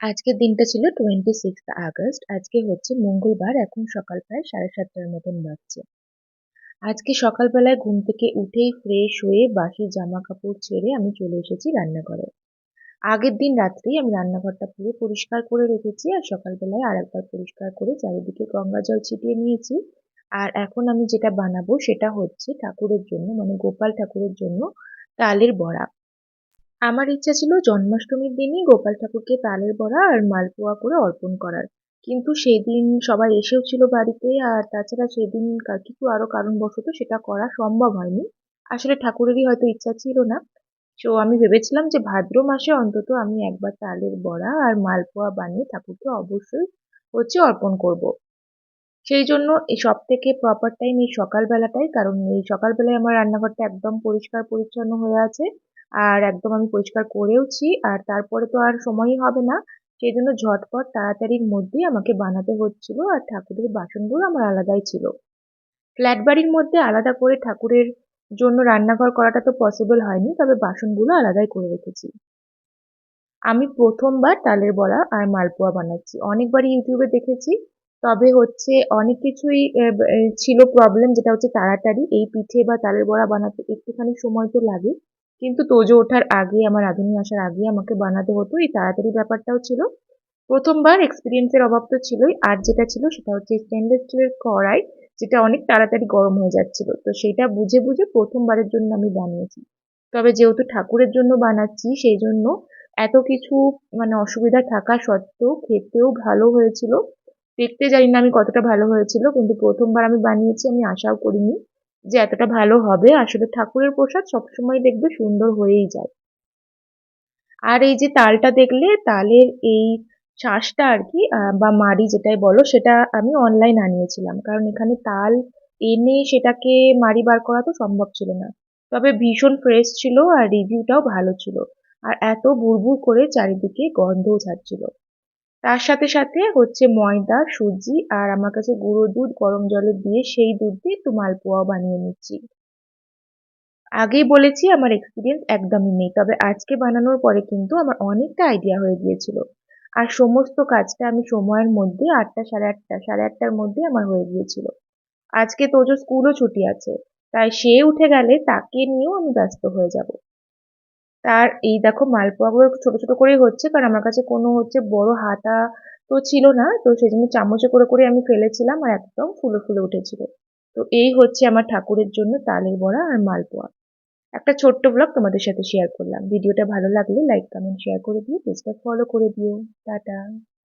আজকের দিনটা ছিল টোয়েন্টি সিক্স আগস্ট। আজকে হচ্ছে মঙ্গলবার, এখন সকাল প্রায় সাড়ে সাতটার মতন বাজছে। আজকে সকালবেলায় ঘুম থেকে উঠেই ফ্রেশ হয়ে বাসি জামা কাপড় ছেড়ে আমি চলে এসেছি রান্নাঘরে। আগের দিন রাত্রেই আমি রান্নাঘরটা পুরো পরিষ্কার করে রেখেছি আর সকালবেলায় আরেকবার পরিষ্কার করে চারিদিকে গঙ্গা জল ছিটিয়ে নিয়েছি। আর এখন আমি যেটা বানাবো সেটা হচ্ছে ঠাকুরের জন্য মানে গোপাল ঠাকুরের জন্য তালের বড়া। আমার ইচ্ছা ছিল জন্মাষ্টমীর দিনই গোপাল ঠাকুরকে তালের বড়া আর মালপোয়া করে অর্পণ করার। কিন্তু সেদিন সবাই এসেও ছিল বাড়িতে আর তাছাড়া সেদিন কিছু আরও কারণবশত সেটা করা সম্ভব হয়নি। আসলে ঠাকুরেরই হয়তো ইচ্ছা ছিল না। তো আমি ভেবেছিলাম যে ভাদ্র মাসে অন্তত আমি একবার তালের বড়া আর মালপোয়া বানিয়ে ঠাকুরকে অবশ্যই হচ্ছে অর্পণ করব। সেই জন্য এই সব থেকে প্রপার টাইম এই সকালবেলাটাই, কারণ এই সকালবেলায় আমার রান্নাঘরটা একদম পরিষ্কার পরিচ্ছন্ন হয়ে আছে। আর একদম আমি পরিষ্কার করেওছি, আর তারপরে তো আর সময়ই হবে না। সেই জন্য ঝটপট তাড়াতাড়ির মধ্যেই আমাকে বানাতে হচ্ছিল, আর ঠাকুরের বাসনগুলো আমার আলাদাই ছিল। ফ্ল্যাট বাড়ির মধ্যে আলাদা করে ঠাকুরের জন্য রান্নাঘর করাটা তো পসিবল হয়নি, তবে বাসনগুলো আলাদাই করে রেখেছি। আমি প্রথমবার তালের বড়া আর মালপোয়া বানাচ্ছি। অনেকবারই ইউটিউবে দেখেছি, তবে হচ্ছে অনেক কিছুই ছিল প্রবলেম যেটা হচ্ছে তাড়াতাড়ি। এই পিঠে বা তালের বড়া বানাতে একটুখানি সময় তো লাগে। কিন্তু তোজো ওঠার আগে, আমার রাঁধুনি আসার আগে আমাকে বানাতে হতো। এই তাড়াতাড়ি ব্যাপারটাও ছিল। প্রথমবার এক্সপিরিয়েন্সের অভাব তো ছিলই। আর যেটা ছিল সেটা হচ্ছে স্টেনলেস স্টিলের কড়াই, যেটা অনেক তাড়াতাড়ি গরম হয়ে যাচ্ছিল। তো সেটা বুঝে বুঝে প্রথমবারের জন্য আমি বানিয়েছি। তবে যেহেতু ঠাকুরের জন্য বানাচ্ছি, সেই জন্য এত কিছু মানে অসুবিধা থাকা সত্ত্বেও খেতেও ভালো হয়েছিল। দেখতে জানি না আমি কতটা ভালো হয়েছিল, কিন্তু প্রথমবার আমি বানিয়েছি, আমি আশাও করিনি। যে এতটা ভালো হবে, আসলে ঠাকুরের প্রসাদ সবসময় দেখবে সুন্দর হয়েই যায়। আর এই যে তালটা দেখলে, তালের এই শাঁসটা আর কি বা মাড়ি যেটাই বলো, সেটা আমি অনলাইন আনিয়েছিলাম। কারণ এখানে তাল এনে সেটাকে মাড়ি বার করা তো সম্ভব ছিল না। তবে ভীষণ ফ্রেশ ছিল আর রিভিউটাও ভালো ছিল। আর এত বুড়বুড় করে চারিদিকে গন্ধও ছাড়ছিল তার সাথে সাথে হচ্ছে ময়দা, সুজি আর আমার কাছে গুঁড়ো দুধ, গরম জলে দিয়ে সেই দুধ দিয়ে একটু মালপোয়াও বানিয়ে নিচ্ছি। আগেই বলেছি আমার এক্সপিরিয়েন্স একদমই নেই, তবে আজকে বানানোর পরে কিন্তু আমার অনেকটা আইডিয়া হয়ে গিয়েছিল। আর সমস্ত কাজটা আমি সময়ের মধ্যে আটটা, সাড়ে আটটা, সাড়ে আটটার মধ্যে আমার হয়ে গিয়েছিল। আজকে তোজো স্কুলও ছুটি আছে, তাই সে উঠে গেলে তাকে নিয়েও আমি ব্যস্ত হয়ে যাব। তার এই দেখো মালপোয়াগুলো ছোট ছোট করেই হচ্ছে, কারণ আমার কাছে কোনো হচ্ছে বড় হাতা তো ছিল না, তো সেই জন্য চামচে করে করে আমি ফেলেছিলাম আর একদম ফুলে ফুলে উঠেছিল। তো এই হচ্ছে আমার ঠাকুরের জন্য তালের বড়া আর মালপোয়া। একটা ছোট্ট ব্লগ তোমাদের সাথে শেয়ার করলাম। ভিডিওটা ভালো লাগলে লাইক কমেন্ট শেয়ার করে দিও। পেজটা ফলো করে দিও। টাটা।